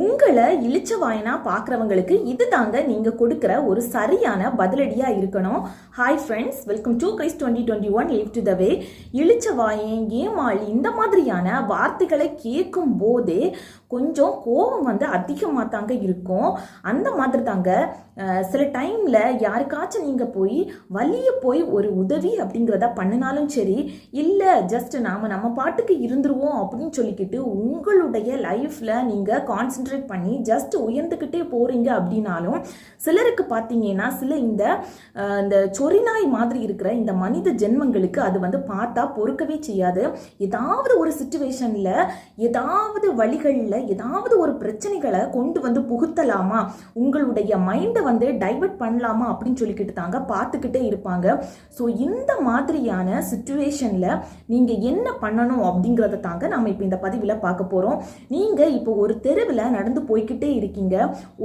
உங்களை இழிச்ச வாயனா பார்க்குறவங்களுக்கு இது தாங்க நீங்கள் கொடுக்குற ஒரு சரியான பதிலடியாக இருக்கணும். Hi friends welcome to Chris twenty twenty one live to the way இழிச்ச வாயன் ஏமாளி இந்த மாதிரியான வார்த்தைகளை கேட்கும் போதே கொஞ்சம் கோபம் வந்து அதிகமாக தாங்க இருக்கும். அந்த மாதிரி தாங்க சில டைமில் யாருக்காச்சும் நீங்கள் போய் வழியே போய் ஒரு உதவி அப்படிங்கிறத பண்ணினாலும் சரி இல்லை ஜஸ்ட் நாம் நம்ம பாட்டுக்கு இருந்துருவோம் அப்படின்னு சொல்லிக்கிட்டு உங்களுடைய லைஃப்பில் நீங்கள் கான்சென்ட்ரேட் பண்ணி ஜஸ்ட் உயர்ந்துக்கிட்டே போகிறீங்க அப்படின்னாலும் சிலருக்கு பார்த்தீங்கன்னா சில இந்த இந்த சொரிநாய் மாதிரி இருக்கிற இந்த மனித ஜென்மங்களுக்கு அது வந்து பார்த்தா பொறுக்கவே செய்யாது. ஏதாவது ஒரு சுச்சுவேஷனில் ஏதாவது வழிகளில் ஏதாவது ஒரு பிரச்சனைகளை கொண்டு வந்து புகுத்தலாமா? உங்களுடைய மைண்டை வந்து டைவர்ட் பண்ணலாமா அப்படின்னு சொல்லிக்கிட்டு தாங்க பார்த்துக்கிட்டே இருப்பாங்க. ஸோ இந்த மாதிரியான சுச்சுவேஷனில் நீங்கள் என்ன பண்ணணும் அப்படிங்கிறத தாங்க நம்ம இப்போ இந்த பதிவில் பார்க்க போகிறோம் நீங்கள் இப்போ ஒரு தெருவில் நடந்து போய்க்கிட்டே இருக்கீங்க.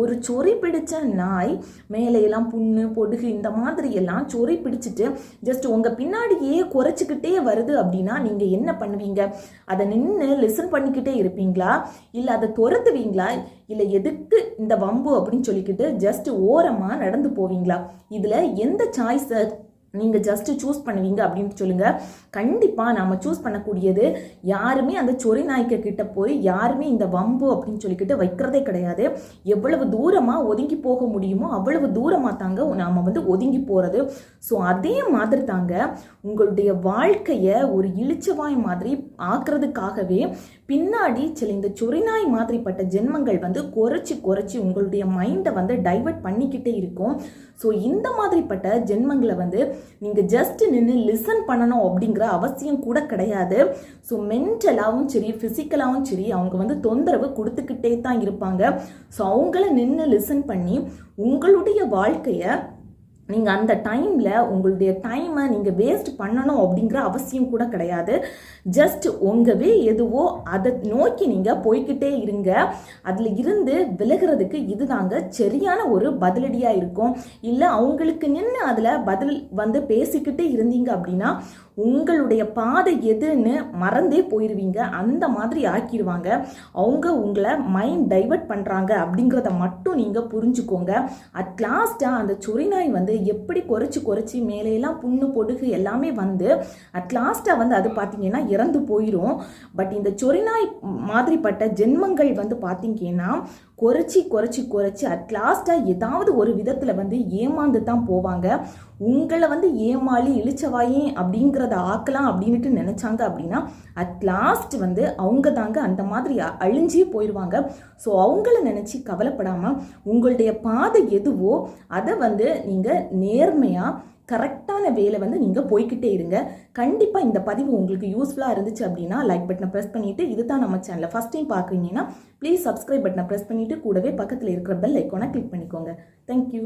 ஒரு சொறி பிடிச்ச நாய் மேலையெல்லாம் புண்ணு பொடுகு இந்த மாதிரி எல்லாம் சொறி பிடிச்சிட்டு ஜஸ்ட் உங்கள் பின்னாடியே குறைச்சிக்கிட்டே வருது அப்படின்னா நீங்கள் என்ன பண்ணுவீங்க? அதை நின்று லிசன் பண்ணிக்கிட்டே இருப்பீங்களா? இல்லை அதை துரத்துவீங்களா? இல்லை எதுக்கு இந்த வம்பு அப்படின்னு சொல்லிக்கிட்டு ஜஸ்ட் ஓரமாக நடந்து போவீங்களா? இதில் எந்த சாய்ஸை நீங்கள் ஜஸ்ட்டு சூஸ் பண்ணுவீங்க அப்படின்னு சொல்லுங்கள் கண்டிப்பாக நாம் சூஸ் பண்ணக்கூடியது யாருமே அந்த சொறி நாய்க்க கிட்ட போய் யாருமே இந்த வம்பு அப்படின்னு சொல்லிக்கிட்டு வைக்கிறதே கிடையாது. எவ்வளவு தூரமாக ஒதுங்கி போக முடியுமோ அவ்வளவு தூரமாக தாங்க நாம் வந்து ஒதுங்கி போகிறது ஸோ அதே மாதிரி தாங்க உங்களுடைய வாழ்க்கையை ஒரு இழிச்சவாய் மாதிரி ஆக்குறதுக்காகவே பின்னாடி சில இந்த சொறிநாய் மாதிரிப்பட்ட ஜென்மங்கள் வந்து குறைச்சி குறைச்சி உங்களுடைய மைண்டை வந்து டைவர்ட் பண்ணிக்கிட்டே இருக்கும். ஸோ இந்த மாதிரிப்பட்ட ஜென்மங்களை வந்து நீங்கள் ஜஸ்ட் நின்று லிசன் பண்ணணும் அப்படிங்கிற அவசியம் கூட கிடையாது. ஸோ மென்டலாகவும் சரி ஃபிசிக்கலாகவும் சரி அவங்க வந்து தொந்தரவு கொடுத்துக்கிட்டே தான் இருப்பாங்க. ஸோ அவங்கள நின்று லிசன் பண்ணி உங்களுடைய வாழ்க்கையை நீங்கள் அந்த டைமில் உங்களுடைய டைமை நீங்கள் வேஸ்ட் பண்ணணும் அப்படிங்கிற அவசியம் கூட கிடையாது. ஜஸ்ட் உங்கவே எதுவோ அதை நோக்கி நீங்கள் போய்க்கிட்டே இருங்க. அதில் இருந்து விலகிறதுக்கு இதுதாங்க சரியான ஒரு பதிலடியாக இருக்கும். இல்லை அவங்களுக்கு நின்று அதில் பதில் வந்து பேசிக்கிட்டே இருந்தீங்க அப்படின்னா உங்களுடைய பாதை எதுன்னு மறந்தே போயிடுவீங்க அந்த மாதிரி ஆக்கிடுவாங்க அவங்க உங்களை மைண்ட் டைவர்ட் பண்ணுறாங்க அப்படிங்கிறத மட்டும் நீங்கள் புரிஞ்சுக்கோங்க. அட் லாஸ்ட்டாக அந்த சொறிநாய் வந்து எப்படி குறைச்சி குறைச்சி மேலேலாம் புண்ணு பொடுகு எல்லாமே வந்து அட் லாஸ்ட்டாக வந்து அது பார்த்தீங்கன்னா இறந்து போயிடும் பட் இந்த சொறிநாய் மாதிரிப்பட்ட ஜென்மங்கள் வந்து பார்த்தீங்கன்னா குறைச்சி குறைச்சி குறைச்சி அட்லாஸ்ட்டாக ஏதாவது ஒரு விதத்தில் வந்து ஏமாந்து தான் போவாங்க. உங்களை வந்து ஏமாளி இழிச்சவாயே அப்படிங்கிறத ஆக்கலாம் அப்படின்ட்டு நினச்சாங்க அப்படின்னா அட்லாஸ்ட் வந்து அவங்க தாங்க அந்த மாதிரி அழிஞ்சே போயிடுவாங்க ஸோ அவங்கள நினச்சி கவலைப்படாமல் உங்களுடைய பாதை எதுவோ அதை வந்து நீங்கள் நேர்மையாக கரெக்டான வேலை வந்து நீங்கள் போய்கிட்டே இருங்க. கண்டிப்பாக இந்த பதிவு உங்களுக்கு யூஸ்ஃபுல்லாக இருந்துச்சு அப்படின்னா லைக் பட்டனை ப்ரெஸ் பண்ணிவிட்டு இதுதான் நம்ம சேனலில் ஃபஸ்ட் டைம் பார்க்குறீங்கன்னா ப்ளீஸ் சப்ஸ்கிரைப் பட்டனை ப்ரெஸ் பண்ணிவிட்டு கூடவே பக்கத்தில் இருக்கிற பெல் ஐக்கோனை கிளிக் பண்ணிக்கோங்க. Thank you